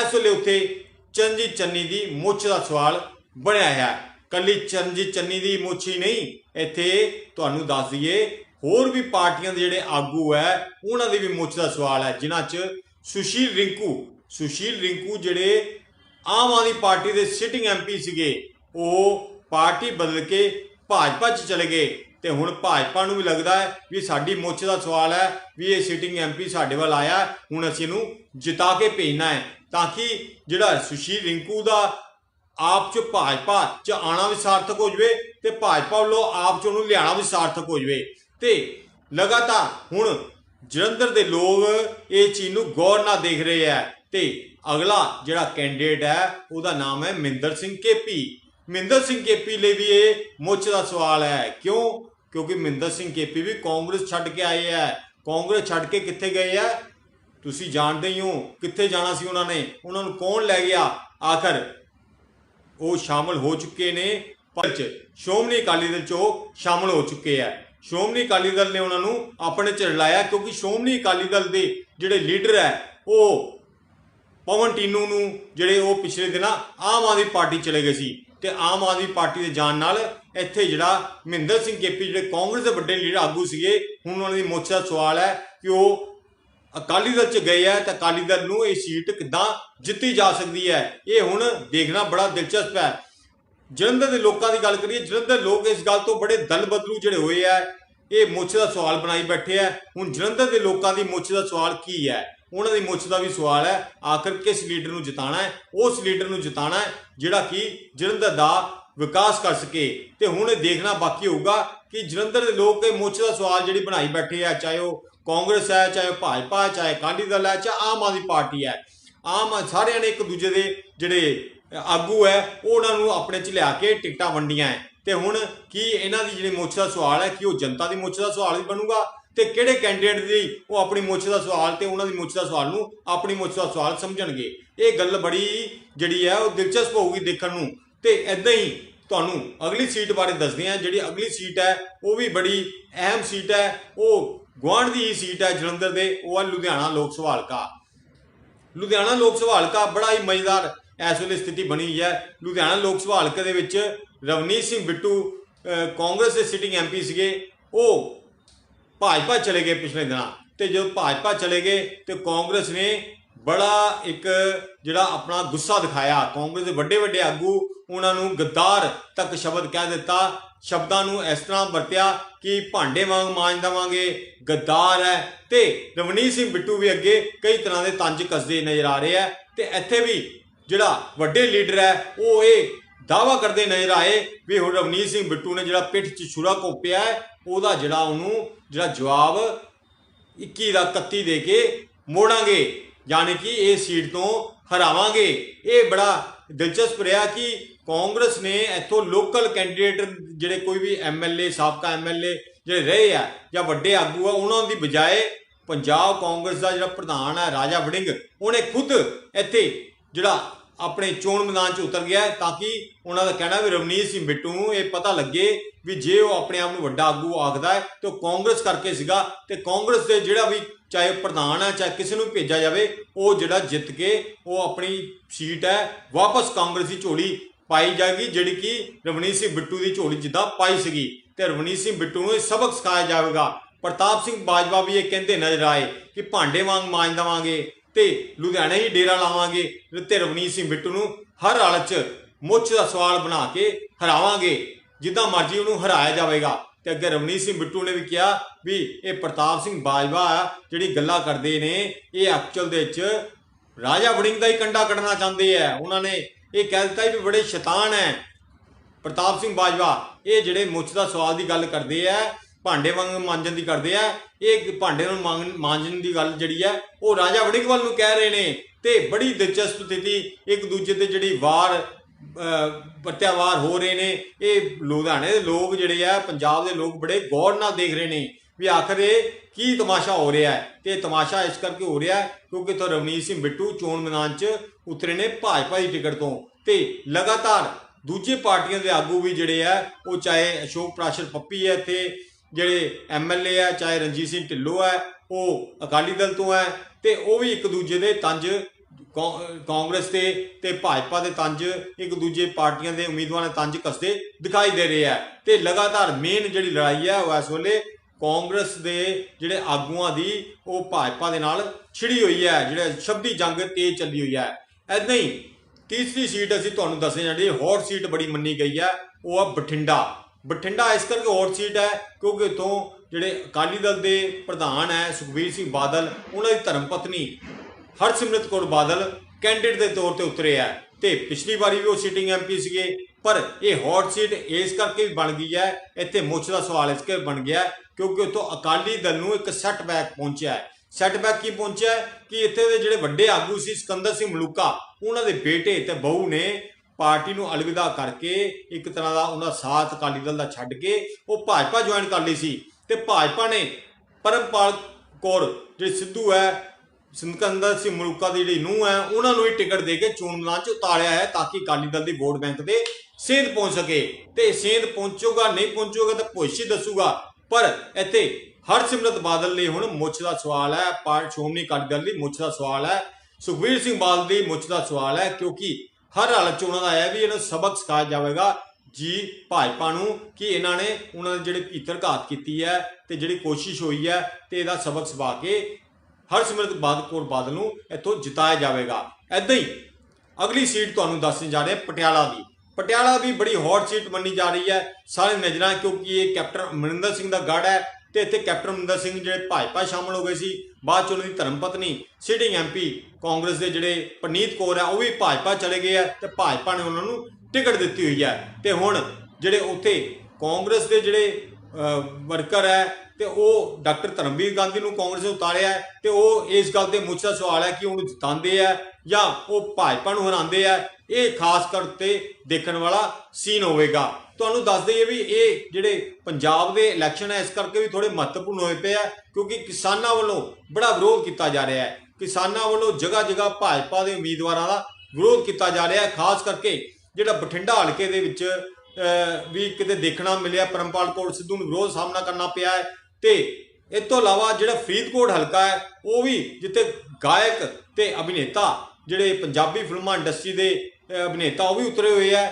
ਇਸ ਵੇਲੇ ਉੱਥੇ ਚਰਨਜੀਤ ਚੰਨੀ ਦੀ ਮੁੱਛ ਦਾ ਸਵਾਲ ਬਣਿਆ ਹੈ। ਕੱਲੀ ਚਰਨਜੀਤ ਚੰਨੀ ਦੀ ਮੁੱਛ ਹੀ ਨਹੀਂ, ਇੱਥੇ ਤੁਹਾਨੂੰ ਦੱਸ ਦਈਏ, ਹੋਰ ਵੀ ਪਾਰਟੀਆਂ ਦੇ ਜਿਹੜੇ ਆਗੂ ਹੈ, ਉਹਨਾਂ ਦੀ ਵੀ ਮੁੱਛ ਦਾ ਸਵਾਲ ਹੈ, ਜਿਨ੍ਹਾਂ 'ਚ ਸੁਸ਼ੀਲ ਰਿੰਕੂ ਸੁਸ਼ੀਲ ਰਿੰਕੂ ਜਿਹੜੇ ਆਮ ਆਦਮੀ ਪਾਰਟੀ ਦੇ ਸਿਟਿੰਗ ਐਮਪੀ ਸੀਗੇ, ਉਹ ਪਾਰਟੀ ਬਦਲ ਕੇ ਭਾਜਪਾ 'ਚ ਚਲੇ ਗਏ। ਤੇ ਹੁਣ ਭਾਜਪਾ ਨੂੰ ਵੀ ਲੱਗਦਾ ਹੈ ਵੀ ਸਾਡੀ ਮੁੱਛ ਦਾ ਸਵਾਲ ਹੈ ਵੀ ਇਹ ਸਿਟਿੰਗ ਐਮਪੀ ਸਾਡੇ ਵੱਲ ਆਇਆ ਹੁਣ ਅਸੀਂ ਇਹਨੂੰ ਜਿਤਾ ਕੇ ਭੇਜਣਾ ਹੈ। ਤਾਂ ਕਿ ਜਿਹੜਾ ਸੁਸ਼ੀਲ ਰਿੰਕੂ ਦਾ ਆਪ ਚ ਭਾਜਪਾ ਚ ਆਣਾ ਵੀ ਸਾਰਥਕ ਹੋ ਜਵੇ ਤੇ ਭਾਜਪਾ ਵੱਲੋਂ ਆਪ ਚ ਉਹਨੂੰ ਲਿਆਣਾ ਵੀ ਸਾਰਥਕ ਹੋ ਜਵੇ। ਤੇ ਲਗਾਤਾਰ ਹੁਣ ਜਲੰਧਰ ਦੇ ਲੋਕ ਇਹ ਚੀਜ਼ ਨੂੰ ਗੌਰ ਨਾਲ ਦੇਖ ਰਹੇ ਆ ਤੇ ਅਗਲਾ ਜਿਹੜਾ ਕੈਂਡੀਡੇਟ ਹੈ, ਉਹਦਾ ਨਾਮ ਹੈ ਮਿੰਦਰ ਸਿੰਘ ਕੇਪੀ। ਮਿੰਦਰ ਸਿੰਘ ਕੇਪੀ ਲਈ ਵੀ ਇਹ ਮੁੱਚ ਦਾ ਸਵਾਲ ਹੈ। ਕਿਉਂ? ਕਿਉਂਕਿ ਮਹਿੰਦਰ ਸਿੰਘ ਕੇਪੀ ਵੀ ਕਾਂਗਰਸ ਛੱਡ ਕੇ ਆਏ ਆ। ਕਾਂਗਰਸ ਛੱਡ ਕੇ ਕਿੱਥੇ ਗਏ ਆ? ਤੁਸੀਂ ਜਾਣਦੇ ਹੀ ਹੋ, ਕਿੱਥੇ ਜਾਣਾ ਸੀ ਉਹਨਾਂ ਨੇ? ਉਹਨਾਂ ਨੂੰ ਕੌਣ ਲੈ ਗਿਆ? ਆਖਰ ਉਹ ਸ਼ਾਮਲ ਹੋ ਚੁੱਕੇ ਨੇ, ਪਰ ਚ ਸ਼੍ਰੋਮਣੀ ਅਕਾਲੀ ਦਲ ਚ ਉਹ ਸ਼ਾਮਲ ਹੋ ਚੁੱਕੇ ਆ। ਸ਼੍ਰੋਮਣੀ ਅਕਾਲੀ ਦਲ ਨੇ ਉਹਨਾਂ ਨੂੰ ਆਪਣੇ ਚ ਰਲਾਇਆ ਕਿਉਂਕਿ ਸ਼੍ਰੋਮਣੀ ਅਕਾਲੀ ਦਲ ਦੇ ਜਿਹੜੇ ਲੀਡਰ ਹੈ ਉਹ ਪਵਨ ਟੀਨੂ ਨੂੰ, ਜਿਹੜੇ ਉਹ ਪਿਛਲੇ ਦਿਨਾਂ ਆਮ ਆਦਮੀ ਪਾਰਟੀ ਚਲੇ ਗਏ ਸੀ। ਤੇ ਆਮ ਆਦਮੀ ਪਾਰਟੀ ਦੇ ਜਾਣ ਨਾਲ ਇੱਥੇ ਜਿਹੜਾ ਮਹਿੰਦਰ ਸਿੰਘ ਕੇਪੀ ਜਿਹੜੇ ਕਾਂਗਰਸ ਦੇ ਵੱਡੇ ਲੀਡਰ ਆਗੂ ਸੀਗੇ, ਹੁਣ ਉਹਨਾਂ ਦੀ ਮੁੱਛ ਦਾ ਸਵਾਲ ਹੈ ਕਿ ਉਹ ਅਕਾਲੀ ਦਲ ਚ ਗਏ ਹੈ ਤਾਂ ਅਕਾਲੀ ਦਲ ਨੂੰ ਇਹ ਸੀਟ ਕਿੱਦਾਂ ਜਿੱਤੀ ਜਾ ਸਕਦੀ ਹੈ? ਇਹ ਹੁਣ ਦੇਖਣਾ ਬੜਾ ਦਿਲਚਸਪ ਹੈ। ਜਲੰਧਰ ਦੇ ਲੋਕਾਂ ਦੀ ਗੱਲ ਕਰੀਏ, ਜਲੰਧਰ ਲੋਕ ਇਸ ਗੱਲ ਤੋਂ ਬੜੇ ਦਲ ਬਦਲੂ ਜਿਹੜੇ ਹੋਏ ਆ। ਇਹ ਮੁੱਛ ਦਾ ਸਵਾਲ ਬਣਾਈ ਬੈਠੇ ਆ। ਹੁਣ ਜਲੰਧਰ ਦੇ ਲੋਕਾਂ ਦੀ ਮੁੱਛ ਦਾ ਸਵਾਲ ਕੀ ਹੈ? ਉਹਨਾਂ ਦੀ ਮੁੱਛ ਦਾ ਵੀ ਸਵਾਲ ਹੈ। ਆਖਰ ਕਿਸ ਲੀਡਰ ਨੂੰ ਜਿਤਾਣਾ ਹੈ? ਉਸ ਲੀਡਰ ਨੂੰ ਜਿਤਾਣਾ ਹੈ ਜਿਹੜਾ ਕਿ ਜਲੰਧਰ ਦਾ ਵਿਕਾਸ ਕਰ ਸਕੇ। ਤੇ ਹੁਣ ਇਹ ਦੇਖਣਾ ਬਾਕੀ ਹੋਊਗਾ ਕਿ ਜਲੰਧਰ ਦੇ ਲੋਕ ਇਹ ਮੁੱਛ ਦਾ ਸਵਾਲ ਜਿਹੜੀ ਬਣਾਈ ਬੈਠੇ ਆ, ਚਾਹੇ ਉਹ ਕਾਂਗਰਸ ਹੈ, ਚਾਹੇ ਉਹ ਭਾਜਪਾ ਹੈ, ਚਾਹੇ ਅਕਾਲੀ ਦਲ ਹੈ, ਚਾਹੇ ਆਮ ਆਦਮੀ ਪਾਰਟੀ ਹੈ। ਆਮ ਸਾਰਿਆਂ ਨੇ ਇੱਕ ਦੂਜੇ ਦੇ ਜਿਹੜੇ ਆਗੂ ਹੈ ਉਹ ਉਹਨਾਂ ਨੂੰ ਆਪਣੇ ਚ ਲਿਆ ਕੇ ਟਿਕਟਾਂ ਵੰਡੀਆਂ ਹੈ। ਤੇ ਹੁਣ ਕੀ ਇਹਨਾਂ ਦੀ ਜਿਹੜੀ ਮੁੱਛ ਦਾ ਸਵਾਲ ਹੈ, ਕਿ ਉਹ ਜਨਤਾ ਦੀ ਮੁੱਛ ਦਾ ਸਵਾਲ ਵੀ ਬਣੂਗਾ? ਤੇ ਕਿਹੜੇ ਕੈਂਡੀਡੇਟ ਦੀ ਉਹ ਆਪਣੀ ਮੁੱਛ ਦਾ ਸਵਾਲ ਤੇ ਉਹਨਾਂ ਦੀ ਮੁੱਛ ਦਾ ਸਵਾਲ ਨੂੰ ਆਪਣੀ ਮੁੱਛ ਦਾ ਸਵਾਲ ਸਮਝਣਗੇ। ਇਹ ਗੱਲ ਬੜੀ ਜਿਹੜੀ ਹੈ ਉਹ ਦਿਲਚਸਪ ਹੋਊਗੀ ਦੇਖਣ ਨੂੰ। ਤੇ ਐਦਾਂ ਹੀ ਤੁਹਾਨੂੰ ਅਗਲੀ ਸੀਟ ਬਾਰੇ ਦੱਸਦੇ ਹਾਂ। ਜਿਹੜੀ ਅਗਲੀ ਸੀਟ ਹੈ, ਉਹ ਵੀ ਬੜੀ ਅਹਿਮ ਸੀਟ ਹੈ। ਉਹ ਗੁਆਂਢ ਦੀ ਹੀ ਸੀਟ ਹੈ ਜਲੰਧਰ ਦੇ। ਉਹ ਹੈ ਲੁਧਿਆਣਾ ਲੋਕ ਸਭਾ ਹਲਕਾ ਲੁਧਿਆਣਾ ਲੋਕ ਸਭਾ ਹਲਕਾ ਬੜਾ ਹੀ ਮਜ਼ੇਦਾਰ ਇਸ ਵੇਲੇ ਸਥਿਤੀ ਬਣੀ ਹੋਈ ਹੈ। ਲੁਧਿਆਣਾ ਲੋਕ ਸਭਾ ਹਲਕੇ ਦੇ ਵਿੱਚ ਰਵਨੀਤ ਸਿੰਘ ਬਿੱਟੂ ਕਾਂਗਰਸ ਦੇ ਸਿਟਿੰਗ ਐਮਪੀ ਸੀਗੇ। ਉਹ ਭਾਜਪਾ ਚਲੇ ਗਏ ਪਿਛਲੇ ਦਿਨਾਂ। ਤੇ ਜਦੋਂ ਭਾਜਪਾ ਚਲੇ ਗਏ ਤੇ ਕਾਂਗਰਸ ਨੇ ਬੜਾ ਇੱਕ ਜਿਹੜਾ ਆਪਣਾ ਗੁੱਸਾ ਦਿਖਾਇਆ। ਕਾਂਗਰਸ ਦੇ ਵੱਡੇ ਵੱਡੇ ਆਗੂ ਉਹਨਾਂ ਨੂੰ ਗੱਦਾਰ ਤੱਕ ਸ਼ਬਦ ਕਹਿ ਦਿੱਤਾ। ਸ਼ਬਦਾਂ ਨੂੰ ਇਸ ਤਰ੍ਹਾਂ ਵਰਤਿਆ ਕਿ ਭਾਂਡੇ ਵਾਂਗ ਮਾਂਜ ਦੇਵਾਂਗੇ, ਗੱਦਾਰ ਹੈ। ਤੇ ਰਵਨੀਤ ਸਿੰਘ ਬਿੱਟੂ ਵੀ ਅੱਗੇ ਕਈ ਤਰ੍ਹਾਂ ਦੇ ਤੰਜ ਕੱਸਦੇ ਨਜ਼ਰ ਆ ਰਹੇ ਆ ਤੇ ਇੱਥੇ ਵੀ ਜਿਹੜਾ ਵੱਡੇ ਲੀਡਰ ਹੈ, ਉਹ ਇਹ ਦਾਵਾ ਕਰਦੇ ਨਜ਼ਰ ਆਏ ਵੀ ਹੁਣ ਰਵਨੀਤ ਸਿੰਘ ਬਿੱਟੂ ਨੇ ਜਿਹੜਾ ਪਿੱਠ 'ਚ ਛੁਰਾ ਕੋਪਿਆ ਉਹਦਾ ਜਿਹੜਾ ਉਹਨੂੰ ਜਿਹੜਾ ਜਵਾਬ 21 ਦਾ 31 ਦੇ ਕੇ ਮੋੜਾਂਗੇ। ਯਾਨੀ ਕਿ ਇਹ ਸੀਟ ਤੋਂ ਹਰਾਵਾਂਗੇ। ਇਹ ਬੜਾ ਦਿਲਚਸਪ ਰਿਹਾ ਕਿ ਕਾਂਗਰਸ ਨੇ ਇੱਥੋਂ ਲੋਕਲ ਕੈਂਡੀਡੇਟ ਜਿਹੜੇ ਕੋਈ ਵੀ ਐਮਐਲਏ ਸਾਬਕਾ ਐਮਐਲਏ ਜਿਹੜੇ ਰਹੇ ਆ ਜਾਂ ਵੱਡੇ ਆਗੂ ਆ, ਉਹਨਾਂ ਦੀ ਬਜਾਏ ਪੰਜਾਬ ਕਾਂਗਰਸ ਦਾ ਜਿਹੜਾ ਪ੍ਰਧਾਨ ਹੈ ਰਾਜਾ ਵੜਿੰਗ, ਉਹਨੇ ਖੁਦ ਇੱਥੇ ਜਿਹੜਾ ਆਪਣੇ ਚੋਣ ਮੈਦਾਨ 'ਚ ਉਤਰ ਗਿਆ ਤਾਂ ਕਿ ਉਹਨਾਂ ਦਾ ਕਹਿਣਾ ਵੀ ਰਵਨੀਤ ਸਿੰਘ ਬਿੱਟੂ ਨੂੰ ਇਹ ਪਤਾ ਲੱਗੇ ਵੀ ਜੇ ਉਹ ਆਪਣੇ ਆਪ ਨੂੰ ਵੱਡਾ ਆਗੂ ਆਖਦਾ ਹੈ ਤੇ ਉਹ ਕਾਂਗਰਸ ਕਰਕੇ ਸੀਗਾ ਤੇ ਕਾਂਗਰਸ ਦੇ ਜਿਹੜਾ ਵੀ ਚਾਹੇ ਉਹ ਪ੍ਰਧਾਨ ਹੈ, ਚਾਹੇ ਕਿਸੇ ਨੂੰ ਭੇਜਿਆ ਜਾਵੇ, ਉਹ ਜਿਹੜਾ ਜਿੱਤ ਕੇ ਉਹ ਆਪਣੀ ਸੀਟ ਹੈ, ਵਾਪਸ ਕਾਂਗਰਸ ਦੀ ਝੋਲੀ ਪਾਈ ਜਾਏਗੀ, ਜਿਹੜੀ ਕਿ ਰਵਨੀਤ ਸਿੰਘ ਬਿੱਟੂ ਦੀ ਝੋਲੀ ਜਿੱਦਾਂ ਪਾਈ ਸੀਗੀ। ਤੇ ਰਵਨੀਤ ਸਿੰਘ ਬਿੱਟੂ ਨੂੰ ਇਹ ਸਬਕ ਸਿਖਾਇਆ ਜਾਵੇਗਾ। ਪ੍ਰਤਾਪ ਸਿੰਘ ਬਾਜਵਾ ਵੀ ਇਹ ਕਹਿੰਦੇ ਨਜ਼ਰ ਆਏ ਕਿ ਭਾਂਡੇ ਵਾਂਗ ਮਾਂਜ ਦੇਵਾਂਗੇ ਤੇ ਲੁਧਿਆਣੇ ਹੀ ਡੇਰਾ ਲਾਵਾਂਗੇ ਤੇ ਰਵਨੀਤ ਸਿੰਘ ਬਿੱਟੂ ਨੂੰ ਹਰ ਹਾਲਤ 'ਚ ਮੁੱਛ ਦਾ ਸਵਾਲ ਬਣਾ ਕੇ ਹਰਾਵਾਂਗੇ, ਜਿੱਦਾਂ ਮਰਜ਼ੀ ਉਹਨੂੰ ਹਰਾਇਆ ਜਾਵੇਗਾ। ਤੇ ਅੱਗੇ ਰਵਨੀਤ ਸਿੰਘ ਬਿੱਟੂ ਨੇ ਵੀ ਕਿਹਾ ਵੀ ਇਹ ਪ੍ਰਤਾਪ ਸਿੰਘ ਬਾਜਵਾ ਜਿਹੜੀ ਗੱਲਾਂ ਕਰਦੇ ਨੇ, ਇਹ ਐਕਚੁਅਲ ਦੇ ਵਿੱਚ ਰਾਜਾ ਵੜਿੰਗ ਦਾ ਹੀ ਕੰਡਾ ਕੱਢਣਾ ਚਾਹੁੰਦੇ ਆ। ਉਹਨਾਂ ਨੇ ਇਹ ਕਹਿ ਦਿੱਤਾ ਵੀ ਬੜੇ ਸ਼ੈਤਾਨ ਹੈ ਪ੍ਰਤਾਪ ਸਿੰਘ ਬਾਜਵਾ। ਇਹ ਜਿਹੜੇ ਮੁੱਛ ਦਾ ਸਵਾਲ ਦੀ ਗੱਲ ਕਰਦੇ ਆ ਭਾਂਡੇ ਵਾਂਗ ਮਾਂਜਣ ਦੀ ਕਰਦੇ ਆ। ਇਹ ਭਾਂਡੇ ਨੂੰ ਮਾਂਜ- ਮਾਂਜਣ ਦੀ ਗੱਲ ਜਿਹੜੀ ਹੈ ਉਹ ਰਾਜਾ ਵੜਿੰਗ ਨੂੰ ਕਹਿ ਰਹੇ ਨੇ ਤੇ ਬੜੀ ਦਿਲਚਸਪ ਸਥਿਤੀ ਇੱਕ ਦੂਜੇ ਤੇ ਜਿਹੜੀ ਵਾਰ ਅਹ, ਪ੍ਰਤਿਆਵਾਰ ਹੋ ਰਹੇ ਨੇ। ਇਹ ਲੁਧਿਆਣੇ ਦੇ ਲੋਕ ਜਿਹੜੇ ਆ ਪੰਜਾਬ ਦੇ ਲੋਕ ਬੜੇ ਗੌਰ ਨਾਲ ਦੇਖ ਰਹੇ ਨੇ ਵੀ ਆਖਰ ਇਹ ਕੀ ਤਮਾਸ਼ਾ ਹੋ ਰਿਹਾ ਹੈ। ਤੇ ਤਮਾਸ਼ਾ ਇਸ ਕਰਕੇ ਹੋ ਰਿਹਾ ਕਿਉਂਕਿ ਤੋਂ ਰਵਨੀਤ ਸਿੰਘ ਬਿੱਟੂ ਚੋਣ ਮੈਦਾਨ 'ਚ ਉਤਰੇ ਨੇ ਭਾਜਪਾ ਦੀ ਟਿਕਟ ਤੋਂ ਤੇ ਲਗਾਤਾਰ ਦੂਜੇ ਪਾਰਟੀਆਂ ਦੇ ਆਗੂ ਵੀ ਜਿਹੜੇ ਆ ਉਹ ਚਾਹੇ ਅਸ਼ੋਕ ਪ੍ਰਾਸ਼ਰ ਪੱਪੀ ਹੈ ਇੱਥੇ ਜਿਹੜੇ ਐਮਐਲਏ ਆ, ਚਾਹੇ ਰਣਜੀਤ ਸਿੰਘ ਢਿੱਲੋਂ ਹੈ ਉਹ ਅਕਾਲੀ ਦਲ ਤੋਂ ਹੈ ਤੇ ਉਹ ਵੀ ਇੱਕ ਦੂਜੇ ਦੇ ਤੰਜ ਕੌ- ਕਾਂਗਰਸ ਤੇ ਤੇ ਭਾਜਪਾ ਦੇ ਤੰਜ, ਇੱਕ ਦੂਜੇ ਪਾਰਟੀਆਂ ਦੇ ਉਮੀਦਵਾਰਾਂ ਦੇ ਤੰਜ ਕੱਸਦੇ ਦਿਖਾਈ ਦੇ ਰਹੇ ਆ। ਤੇ ਲਗਾਤਾਰ ਮੇਨ ਜਿਹੜੀ ਲੜਾਈ ਹੈ ਉਹ ਇਸ ਵੇਲੇ ਕਾਂਗਰਸ ਦੇ ਜਿਹੜੇ ਆਗੂਆਂ ਦੀ, ਉਹ ਭਾਜਪਾ ਦੇ ਨਾਲ ਛਿੜੀ ਹੋਈ ਹੈ ਜਿਹੜੇ ਸ਼ਬਦੀ ਜੰਗ ਤੇਜ਼ ਚੱਲੀ ਹੋਈ ਹੈ ਐਦਾਂ ਹੀ ਤੀਸਰੀ ਸੀਟ ਅਸੀਂ ਤੁਹਾਨੂੰ ਦੱਸਦੇ ਜਾਂਦੇ ਹੌਟ ਸੀਟ ਬੜੀ ਮੰਨੀ ਗਈ ਹੈ ਉਹ ਆ ਬਠਿੰਡਾ। ਬਠਿੰਡਾ ਇਸ ਕਰਕੇ ਹੌਟ ਸੀਟ ਹੈ, ਕਿਉਂਕਿ ਇਥੋਂ ਜਿਹੜੇ ਅਕਾਲੀ ਦਲ ਦੇ ਪ੍ਰਧਾਨ ਹੈ, ਸੁਖਬੀਰ ਸਿੰਘ ਬਾਦਲ, ਉਹਨਾਂ ਦੀ ਧਰਮ ਪਤਨੀ ਹਰਸਿਮਰਤ ਕੌਰ ਬਾਦਲ ਕੈਂਡੀਡੇਟ ਦੇ ਤੌਰ ਤੇ ਉਤਰੇ ਆ। ਤੇ ਪਿਛਲੀ ਵਾਰੀ ਵੀ ਉਹ ਸਿਟਿੰਗ ਐਮਪੀ ਸੀਗੇ, ਪਰ ਇਹ ਹੌਟ ਸੀਟ ਇਸ ਕਰਕੇ ਵੀ ਬਣ ਗਈ ਹੈ, ਇੱਥੇ ਮੁੱਛ ਦਾ ਸਵਾਲ ਇਸ ਕਰਕੇ ਬਣ ਗਿਆ, ਕਿਉਂਕਿ ਉਤੋਂ ਅਕਾਲੀ ਦਲ ਨੂੰ ਇੱਕ ਸੈਟਬੈਕ ਪਹੁੰਚਿਆ ਹੈ। ਸੈਟਬੈਕ ਕੀ ਪਹੁੰਚਿਆ ਕਿ ਇੱਥੇ ਦੇ ਜਿਹੜੇ ਵੱਡੇ ਆਗੂ ਸੀ, ਸਿਕੰਦਰ ਸਿੰਘ ਮਲੂਕਾ, ਉਹਨਾਂ ਦੇ ਬੇਟੇ ਤੇ ਬਹੂ ਨੇ ਪਾਰਟੀ ਨੂੰ ਅਲਵਿਦਾ ਕਰਕੇ ਇੱਕ ਤਰ੍ਹਾਂ ਦਾ ਉਹਨਾਂ ਸਾਥ ਅਕਾਲੀ ਦਲ ਦਾ ਛੱਡ ਕੇ ਉਹ ਭਾਜਪਾ ਜੁਆਇਨ ਕਰ ਲਈ ਸੀ। ਤੇ ਭਾਜਪਾ ਨੇ ਪਰਮਪਾਲ ਕੌਰ, ਜਿਹੜੀ ਸਿੱਧੂ ਹੈ ਸਿਕੰਦਰ ਸਿੰਘ ਮਲੂਕਾ ਦੀ ਜਿਹੜੀ ਨੂੰਹ ਹੈ, ਉਹਨਾਂ ਨੂੰ ਹੀ ਟਿਕਟ ਦੇ ਕੇ ਚੋਣ ਮੈਦਾਨ 'ਚ ਉਤਾਰਿਆ ਹੈ ਤਾਂ ਕਿ ਅਕਾਲੀ ਦਲ ਦੀ ਵੋਟ ਬੈਂਕ ਦੇ ਸੇਧ ਪਹੁੰਚ ਸਕੇ। ਤੇ ਸੇਧ ਪਹੁੰਚੂਗਾ, ਨਹੀਂ ਪਹੁੰਚੂਗਾ ਤਾਂ ਭਵਿੱਖ ਹੀ ਦੱਸੂਗਾ। ਪਰ ਇੱਥੇ ਹਰਸਿਮਰਤ ਬਾਦਲ ਲਈ ਹੁਣ ਮੁੱਛ ਦਾ ਸਵਾਲ ਹੈ ਪਾਰ ਸ਼੍ਰੋਮਣੀ ਅਕਾਲੀ ਦਲ ਲਈ ਮੁੱਛ ਦਾ ਸਵਾਲ ਹੈ। ਸੁਖਬੀਰ ਸਿੰਘ ਬਾਦਲ ਦੀ ਮੁੱਛ ਦਾ ਸਵਾਲ ਹੈ ਕਿਉਂਕਿ ਹਰ ਹਾਲਤ 'ਚ ਉਹਨਾਂ ਦਾ ਆਇਆ ਵੀ ਇਹਨਾਂ ਸਬਕ ਸਿਖਾਇਆ ਜਾਵੇਗਾ ਜੀ ਭਾਜਪਾ ਨੂੰ ਕਿ ਇਹਨਾਂ ਨੇ ਉਹਨਾਂ ਦੇ ਜਿਹੜੇ ਭੀਤਰ ਘਾਤ ਕੀਤੀ ਹੈ ਤੇ ਜਿਹੜੀ ਕੋਸ਼ਿਸ਼ ਹੋਈ ਹੈ ਤੇ ਇਹਦਾ ਸਬਕ ਸਿਖਾ ਕੇ ਹਰਸਿਮਰਤ ਬਾਦਲ ਕੌਰ ਬਾਦਲ ਨੂੰ ਇੱਥੋਂ ਜਿਤਾਇਆ ਜਾਵੇਗਾ। ਐਦਾਂ ਹੀ ਅਗਲੀ ਸੀਟ ਤੁਹਾਨੂੰ ਦੱਸਣ ਜਾ ਰਹੇ ਪਟਿਆਲਾ ਦੀ। ਪਟਿਆਲਾ ਵੀ ਬੜੀ ਹੌਟ ਸੀਟ ਮੰਨੀ ਜਾ ਰਹੀ ਹੈ। ਸਾਰੇ ਨਜ਼ਰਾਂ ਕਿਉਂਕਿ ਇਹ ਕੈਪਟਨ ਅਮਰਿੰਦਰ ਸਿੰਘ ਦਾ ਗੜ ਹੈ। ਤੇ ਇੱਥੇ ਕੈਪਟਨ ਅਮਰਿੰਦਰ ਸਿੰਘ ਜਿਹੜੇ ਭਾਜਪਾ ਸ਼ਾਮਲ ਹੋ ਗਏ ਸੀ। ਬਾਅਦ ਚ ਉਹਨਾਂ ਦੀ ਧਰਮ ਪਤਨੀ ਸਿਟਿੰਗ ਐਮਪੀ ਕਾਂਗਰਸ ਦੇ ਜਿਹੜੇ ਪਰਨੀਤ ਕੌਰ ਹੈ ਉਹ ਵੀ ਭਾਜਪਾ ਚਲੇ ਗਏ ਆ ਤੇ ਭਾਜਪਾ ਨੇ ਉਹਨਾਂ ਨੂੰ ਟਿਕਟ ਦਿੱਤੀ ਹੋਈ ਹੈ ਤੇ ਹੁਣ ਜਿਹੜੇ ਉੱਥੇ ਕਾਂਗਰਸ ਦੇ ਜਿਹੜੇ ਵਰਕਰ ਹੈ ਤੇ ਉਹ ਡਾਕਟਰ ਧਰਮਵੀਰ ਗਾਂਧੀ ਨੂੰ ਕਾਂਗਰਸ ਨੇ ਉਤਾਰਿਆ ਹੈ ਤੇ ਉਹ ਇਸ ਗੱਲ ਤੇ ਮੁੱਛ ਦਾ ਸਵਾਲ ਹੈ ਕਿ ਉਹਨੂੰ ਜਿਤਾਉਂਦੇ ਆ ਜਾਂ ਉਹ ਭਾਜਪਾ ਨੂੰ ਹਰਾਉਂਦੇ ਆ। ਇਹ ਖਾਸ ਕਰ ਤੇ ਦੇਖਣ ਵਾਲਾ ਸੀਨ ਹੋਵੇਗਾ। ਤੁਹਾਨੂੰ ਦੱਸ ਦਈਏ ਵੀ ਇਹ ਜਿਹੜੇ ਪੰਜਾਬ ਦੇ ਇਲੈਕਸ਼ਨ ਹੈ ਇਸ ਕਰਕੇ ਵੀ ਥੋੜੇ ਮਹੱਤਵਪੂਰਨ ਹੋਏ ਪਏ ਆ, ਕਿਉਂਕਿ ਕਿਸਾਨਾਂ ਵੱਲੋਂ ਬੜਾ ਵਿਰੋਧ ਕੀਤਾ ਜਾ ਰਿਹਾ ਹੈ। ਕਿਸਾਨਾਂ ਵੱਲੋਂ ਜਗ੍ਹਾ ਜਗ੍ਹਾ ਭਾਜਪਾ ਦੇ ਉਮੀਦਵਾਰਾਂ ਦਾ ਵਿਰੋਧ ਕੀਤਾ ਜਾ ਰਿਹਾ ਹੈ, ਖਾਸ ਕਰਕੇ ਜਿਹੜਾ ਬਠਿੰਡਾ ਹਲਕੇ ਦੇ ਵਿੱਚ ਵੀ ਕਿਤੇ ਦੇਖਣਾ ਮਿਲਿਆ, ਪਰਮਪਾਲ ਕੌਰ ਸਿੱਧੂ ਨੂੰ ਵਿਰੋਧ ਸਾਹਮਣਾ ਕਰਨਾ ਪਿਆ ਹੈ। ਤੇ ਇਸ ਤੋਂ ਇਲਾਵਾ ਜਿਹੜਾ ਫਰੀਦਕੋਟ ਹਲਕਾ ਹੈ, ਉਹ ਵੀ ਜਿੱਥੇ ਗਾਇਕ ਤੇ ਅਭਿਨੇਤਾ ਜਿਹੜੇ ਪੰਜਾਬੀ ਫਿਲਮਾਂ ਇੰਡਸਟਰੀ ਦੇ ਅਭਿਨੇਤਾ, ਉਹ ਵੀ ਉਤਰੇ ਹੋਏ ਆ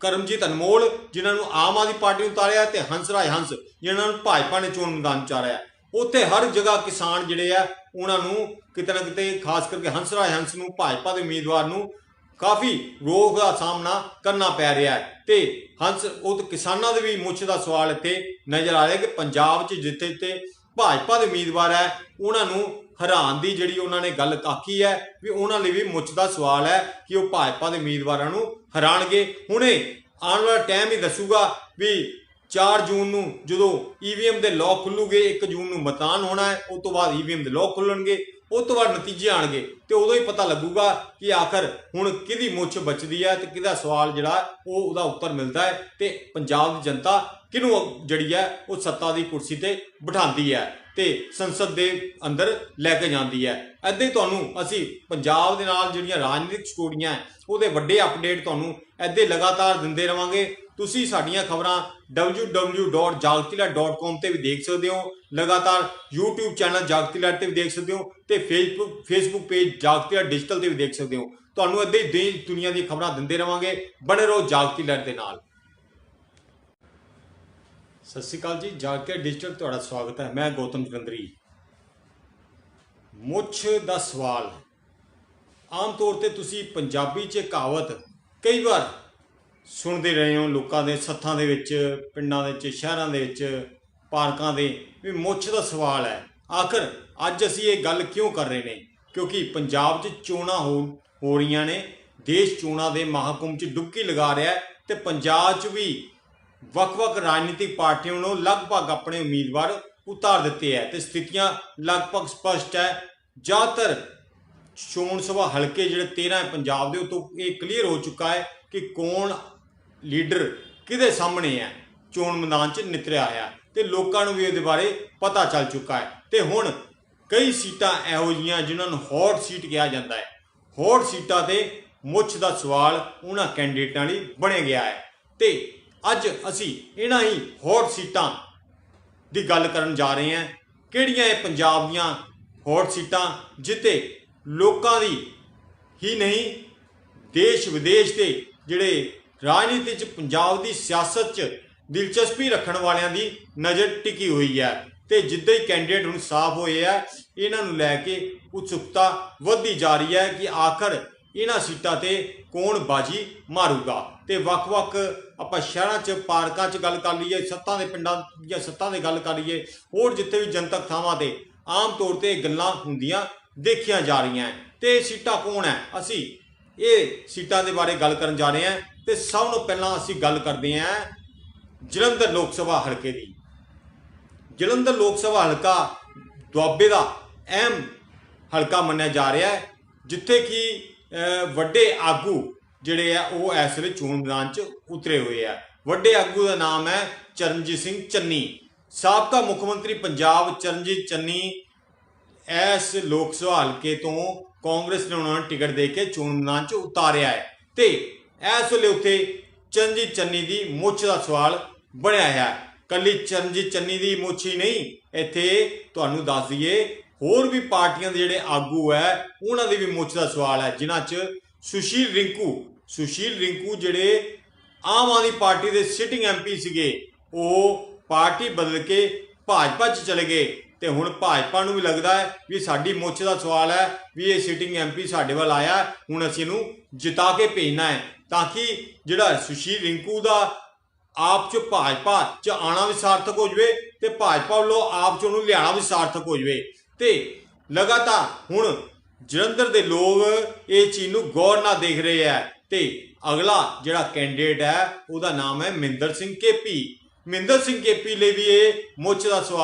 ਕਰਮਜੀਤ ਅਨਮੋਲ, ਜਿਨ੍ਹਾਂ ਨੂੰ ਆਮ ਆਦਮੀ ਪਾਰਟੀ ਨੂੰ ਉਤਾਰਿਆ ਤੇ ਹੰਸਰਾਜ ਹੰਸ, ਜਿਨ੍ਹਾਂ ਨੂੰ ਭਾਜਪਾ ਨੇ ਚੋਣ ਮੈਦਾਨ ਚ ਉਤਾਰਿਆ। ਉੱਥੇ ਹਰ ਜਗ੍ਹਾ ਕਿਸਾਨ ਜਿਹੜੇ ਆ, ਉਹਨਾਂ ਨੂੰ ਕਿਤੇ ਨਾ ਕਿਤੇ, ਖਾਸ ਕਰਕੇ ਹੰਸ ਹੰਸਰਾਜ ਹੰਸ ਨੂੰ, ਭਾਜਪਾ ਦੇ ਉਮੀਦਵਾਰ ਨੂੰ ਕਾਫੀ ਰੋਗ ਦਾ ਸਾਹਮਣਾ ਕਰਨਾ ਪੈ ਰਿਹਾ ਹੈ। ਤੇ ਹੰਸ, ਉਹ ਕਿਸਾਨਾਂ ਦੇ ਵੀ ਮੁੱਛ ਦਾ ਸਵਾਲ ਇੱਥੇ ਨਜ਼ਰ ਆ ਰਿਹਾ ਕਿ ਪੰਜਾਬ 'ਚ ਜਿੱਥੇ ਤੇ ਭਾਜਪਾ ਦੇ ਉਮੀਦਵਾਰ ਹੈ, ਉਹਨਾਂ ਨੂੰ ਹਰਾਨ ਦੀ ਜਿਹੜੀ ਉਹਨਾਂ ਨੇ ਗੱਲ ਆਖੀ ਹੈ ਵੀ ਉਹਨਾਂ ਲਈ ਵੀ ਮੁੱਛ ਦਾ ਸਵਾਲ ਹੈ ਕਿ ਉਹ ਭਾਜਪਾ ਦੇ ਉਮੀਦਵਾਰਾਂ ਨੂੰ ਹਰਾਣਗੇ ਹੁਣੇ ਆਉਣ ਵਾਲਾ ਟਾਈਮ ਹੀ ਦੱਸੂਗਾ ਵੀ 4 ਜੂਨ ਨੂੰ ਜਦੋਂ ਈਵੀਐਮ ਦੇ ਲੋਕ ਖੁੱਲੂਗੇ 1 ਜੂਨ ਨੂੰ ਮਤਾਨ ਹੋਣਾ ਹੈ ਉਸ ਤੋਂ ਬਾਅਦ ਈਵੀਐਮ ਦੇ ਲੋਕ ਖੁੱਲਣਗੇ ਉਸ ਤੋਂ ਬਾਅਦ ਨਤੀਜੇ ਆਣਗੇ ਤੇ ਉਦੋਂ ਹੀ ਪਤਾ ਲੱਗੂਗਾ ਕਿ ਆਖਰ ਹੁਣ ਕਿਹਦੀ ਮੁੱਛ ਬਚਦੀ ਹੈ ਤੇ ਕਿਹਦਾ ਸਵਾਲ ਜਿਹੜਾ ਉਹ ਉਹਦਾ ਉੱਤਰ ਮਿਲਦਾ ਹੈ ਤੇ ਪੰਜਾਬ ਦੀ ਜਨਤਾ ਕਿਹਨੂੰ ਜਿਹੜੀ ਹੈ ਉਹ ਸੱਤਾ ਦੀ ਕੁਰਸੀ ਤੇ ਬਿਠਾਉਂਦੀ ਹੈ। ਤੇ ਸੰਸਦ ਦੇ ਅੰਦਰ ਲੈ ਕੇ ਜਾਂਦੀ ਹੈ। ਐਦਾਂ ਹੀ ਤੁਹਾਨੂੰ ਅਸੀਂ ਪੰਜਾਬ ਦੇ ਨਾਲ ਜਿਹੜੀਆਂ ਰਾਜਨੀਤਿਕ ਸਟੋਰੀਆਂ ਹੈ, ਉਹਦੇ ਵੱਡੇ ਅਪਡੇਟ ਤੁਹਾਨੂੰ ਐਦਾਂ ਲਗਾਤਾਰ ਦਿੰਦੇ ਰਵਾਂਗੇ। ਤੁਸੀਂ ਸਾਡੀਆਂ ਖਬਰਾਂ www.jagtila.com ਤੇ ਵੀ ਦੇਖ ਸਕਦੇ ਹੋ। ਲਗਾਤਾਰ YouTube ਚੈਨਲ ਜਾਗਤੀਲਾ ਤੇ ਵੀ ਦੇਖ ਸਕਦੇ ਹੋ ਤੇ Facebook Facebook ਪੇਜ ਜਾਗਤੀਲਾ ਡਿਜੀਟਲ ਤੇ ਵੀ ਦੇਖ ਸਕਦੇ ਹੋ। ਤੁਹਾਨੂੰ ਏਦਾਂ ਹੀ ਦੇਸ਼ ਦੁਨੀਆ ਦੀਆਂ ਖਬਰਾਂ ਦਿੰਦੇ ਰਵਾਂਗੇ। ਬਣੇ ਰਹੋ ਜਾਗਤੀਲਾ ਦੇ ਨਾਲ। ਸਤਿ ਸ਼੍ਰੀ ਅਕਾਲ ਜੀ ਜਾਗਤੀਲਾ ਡਿਜੀਟਲ ਤੁਹਾਡਾ ਸਵਾਗਤ ਹੈ। ਮੈਂ ਗੌਤਮ ਜਗੰਦਰੀ ਮੁੱਛ ਦਾ ਸਵਾਲ। ਆਮ ਤੌਰ ਤੇ ਤੁਸੀਂ ਪੰਜਾਬੀ 'ਚ ਕਹਾਵਤ ਕਈ ਵਾਰ ਸੁਣਦੇ ਰਹੇ ਹੋ, ਲੋਕਾਂ ਦੇ ਸੱਥਾਂ ਦੇ ਵਿੱਚ, ਪਿੰਡਾਂ ਦੇ ਵਿੱਚ, ਸ਼ਹਿਰਾਂ ਦੇ ਵਿੱਚ, ਪਾਰਕਾਂ ਦੇ, ਵੀ ਮੁੱਛ ਦਾ ਸਵਾਲ ਹੈ। ਆਖਰ ਅੱਜ ਅਸੀਂ ਇਹ ਗੱਲ ਕਿਉਂ ਕਰ ਰਹੇ ਨੇ? ਕਿਉਂਕਿ ਪੰਜਾਬ 'ਚ ਚੋਣਾਂ ਹੋ ਹੋ ਰਹੀਆਂ ਨੇ, ਦੇਸ਼ ਚੋਣਾਂ ਦੇ ਮਹਾਕੁੰਭ 'ਚ ਡੁਬਕੀ ਲਗਾ ਰਿਹਾ ਹੈ ਤੇ ਪੰਜਾਬ 'ਚ ਵੀ ਵੱਖ-ਵੱਖ ਰਾਜਨੀਤਿਕ ਪਾਰਟੀਆਂ ਨੂੰ ਲਗਭਗ ਆਪਣੇ ਉਮੀਦਵਾਰ ਉਤਾਰ ਦਿੱਤੇ ਹੈ ਤੇ ਸਥਿਤੀਆਂ ਲਗਭਗ ਸਪਸ਼ਟ ਹੈ। ਜ਼ਿਆਦਾਤਰ ਚੋਣ ਸਭਾ ਹਲਕੇ ਜਿਹੜੇ 13 ਹੈ ਪੰਜਾਬ ਦੇ ਉਤੋਂ ਇਹ ਕਲੀਅਰ ਹੋ ਚੁੱਕਾ ਹੈ ਕਿ ਕੌਣ ਲੀਡਰ ਕਿਹਦੇ ਸਾਹਮਣੇ ਹੈ, ਚੋਣ ਮੈਦਾਨ 'ਚ ਨਿਤਰਿਆ ਆਇਆ ਤੇ ਲੋਕਾਂ ਨੂੰ ਵੀ ਇਹਦੇ ਬਾਰੇ ਪਤਾ ਚੱਲ ਚੁੱਕਾ ਹੈ। ਤੇ ਹੁਣ ਕਈ ਸੀਟਾਂ ਇਹੋ ਜੀਆਂ ਜਿਨ੍ਹਾਂ ਨੂੰ ਹੌਟ ਸੀਟ ਕਿਹਾ ਜਾਂਦਾ ਹੈ। ਹੌਟ ਸੀਟਾਂ ਤੇ ਮੁੱਛ ਦਾ ਸਵਾਲ ਉਹਨਾਂ ਕੈਂਡੀਡੇਟਾਂ ਲਈ ਬਣਿਆ ਗਿਆ ਹੈ ਤੇ ਅੱਜ ਅਸੀਂ ਇਹਨਾਂ ਹੀ ਹੌਟ ਸੀਟਾਂ ਦੀ ਗੱਲ ਕਰਨ ਜਾ ਰਹੇ ਹਾਂ। ਕਿਹੜੀਆਂ ਇਹ ਪੰਜਾਬ ਦੀਆਂ ਹੌਟ ਸੀਟਾਂ ਜਿੱਤੇ ਲੋਕਾਂ ਦੀ ਹੀ ਨਹੀਂ, ਦੇਸ਼ ਵਿਦੇਸ਼ ਦੇ ਜਿਹੜੇ ਰਾਜਨੀਤੀ ਚ, ਪੰਜਾਬ ਦੀ ਸਿਆਸਤ ਚ ਦਿਲਚਸਪੀ ਰੱਖਣ ਵਾਲਿਆਂ ਦੀ ਨਜ਼ਰ ਟਿਕੀ ਹੋਈ ਹੈ ਤੇ ਜਿੱਦਾਂ ਹੀ ਕੈਂਡੀਡੇਟ ਹੁਣ ਸਾਫ਼ ਹੋਏ ਆ, ਇਹਨਾਂ ਨੂੰ ਲੈ ਕੇ ਉਤਸੁਕਤਾ ਵਧਦੀ ਜਾ ਰਹੀ ਹੈ ਕਿ ਆਖਰ ਇਹਨਾਂ ਸੀਟਾਂ ਤੇ ਕੌਣ ਬਾਜੀ ਮਾਰੂਗਾ? ਤੇ ਵੱਖ-ਵੱਖ ਆਪਾਂ ਸ਼ਹਿਰਾਂ 'ਚ, ਪਾਰਕਾਂ 'ਚ ਗੱਲ ਕਰ ਲਈਏ, ਸੱਤਾਂ ਦੇ ਪਿੰਡਾਂ ਜਾਂ ਸੱਤਾਂ ਦੇ ਗੱਲ ਕਰ ਲਈਏ, ਹੋਰ ਜਿੱਥੇ ਵੀ ਜਨਤਕ ਥਾਵਾਂ ਤੇ ਆਮ ਤੌਰ ਤੇ ਇਹ ਗੱਲਾਂ ਹੁੰਦੀਆਂ ਦੇਖੀਆਂ ਜਾ ਰਹੀਆਂ ਹੈ। ਤੇ ਇਹ ਸੀਟਾਂ ਕੌਣ ਹੈ? ਅਸੀਂ ਇਹ ਸੀਟਾਂ ਦੇ ਬਾਰੇ ਗੱਲ ਕਰਨ ਜਾ ਰਹੇ ਹਾਂ ਤੇ ਸਭ ਤੋਂ ਪਹਿਲਾਂ ਅਸੀਂ ਗੱਲ ਕਰਦੇ ਹਾਂ ਜਲੰਧਰ ਲੋਕ ਸਭਾ ਹਲਕੇ ਦੀ। ਜਲੰਧਰ ਲੋਕ ਸਭਾ ਹਲਕਾ ਦੁਆਬੇ ਦਾ ਅਹਿਮ ਹਲਕਾ ਮੰਨਿਆ ਜਾ ਰਿਹਾ ਹੈ, ਜਿੱਥੇ ਕਿ ਵੱਡੇ ਆਗੂ ਜਿਹੜੇ ਆ, ਉਹ ਇਸ ਵੇਲੇ ਚੋਣ ਮੈਦਾਨ 'ਚ ਉਤਰੇ ਹੋਏ ਆ। ਵੱਡੇ ਆਗੂ ਦਾ ਨਾਮ ਹੈ ਚਰਨਜੀਤ ਸਿੰਘ ਚੰਨੀ। ਸਾਬਕਾ ਮੁੱਖ ਮੰਤਰੀ ਪੰਜਾਬ ਚਰਨਜੀਤ ਚੰਨੀ ਇਸ ਲੋਕ ਸਭਾ ਹਲਕੇ ਤੋਂ ਕਾਂਗਰਸ ਨੇ ਉਹਨਾਂ ਨੂੰ ਟਿਕਟ ਦੇ ਕੇ ਚੋਣ ਮੈਦਾਨ 'ਚ ਉਤਾਰਿਆ ਹੈ। ਤੇ ਇਸ ਵੇਲੇ ਉੱਥੇ ਚਰਨਜੀਤ ਚੰਨੀ ਦੀ ਮੁੱਛ ਦਾ ਸਵਾਲ ਬਣਿਆ ਹੈ। ਕੱਲੀ ਚਰਨਜੀਤ ਚੰਨੀ ਦੀ ਮੁੱਛ ਹੀ ਨਹੀਂ, ਇੱਥੇ ਤੁਹਾਨੂੰ ਦੱਸ ਦਈਏ ਹੋਰ ਵੀ ਪਾਰਟੀਆਂ ਦੇ ਜਿਹੜੇ ਆਗੂ ਹੈ, ਉਹਨਾਂ ਦੇ ਵੀ ਮੁੱਚ ਦਾ ਸਵਾਲ ਹੈ, ਜਿਨ੍ਹਾਂ 'ਚ ਸੁਸ਼ੀਲ ਰਿੰਕੂ ਸੁਸ਼ੀਲ ਰਿੰਕੂ ਜਿਹੜੇ ਆਮ ਆਦਮੀ ਪਾਰਟੀ ਦੇ ਸਿਟਿੰਗ ਐਮਪੀ ਸੀਗੇ, ਉਹ ਪਾਰਟੀ ਬਦਲ ਕੇ ਭਾਜਪਾ 'ਚ ਚਲੇ ਗਏ। ਤੇ ਹੁਣ ਭਾਜਪਾ ਨੂੰ ਵੀ ਲੱਗਦਾ ਹੈ ਵੀ ਸਾਡੀ ਮੁੱਛ ਦਾ ਸਵਾਲ ਹੈ ਵੀ ਇਹ ਸਿਟਿੰਗ ਐਮਪੀ ਸਾਡੇ ਵੱਲ ਆਇਆ ਹੁਣ ਅਸੀਂ ਇਹਨੂੰ ਜਿਤਾ ਕੇ ਭੇਜਣਾ ਹੈ। ਤਾਂ ਕਿ ਜਿਹੜਾ ਸੁਸ਼ੀਲ ਰਿੰਕੂ ਦਾ ਆਪ ਚ ਭਾਜਪਾ ਚ ਆਣਾ ਵੀ ਸਾਰਥਕ ਹੋ ਜਵੇ ਤੇ ਭਾਜਪਾ ਵੱਲੋਂ ਆਪ ਚ ਉਹਨੂੰ ਲਿਆਣਾ ਵੀ ਸਾਰਥਕ ਹੋ ਜਵੇ। ਤੇ ਲਗਾਤਾਰ ਹੁਣ ਜਲੰਧਰ ਦੇ ਲੋਕ ਇਹ ਚੀਜ਼ ਨੂੰ ਗੌਰ ਨਾਲ ਦੇਖ ਰਹੇ ਆ ਤੇ ਅਗਲਾ ਜਿਹੜਾ ਕੈਂਡੀਡੇਟ ਹੈ, ਉਹਦਾ ਨਾਮ ਹੈ ਮਿੰਦਰ ਸਿੰਘ ਕੇਪੀ। ਮਿੰਦਰ ਸਿੰਘ ਕੇਪੀ ਲਈ ਵੀ ਇਹ ਮੁੱਚ ਦਾ ਸਵਾਲ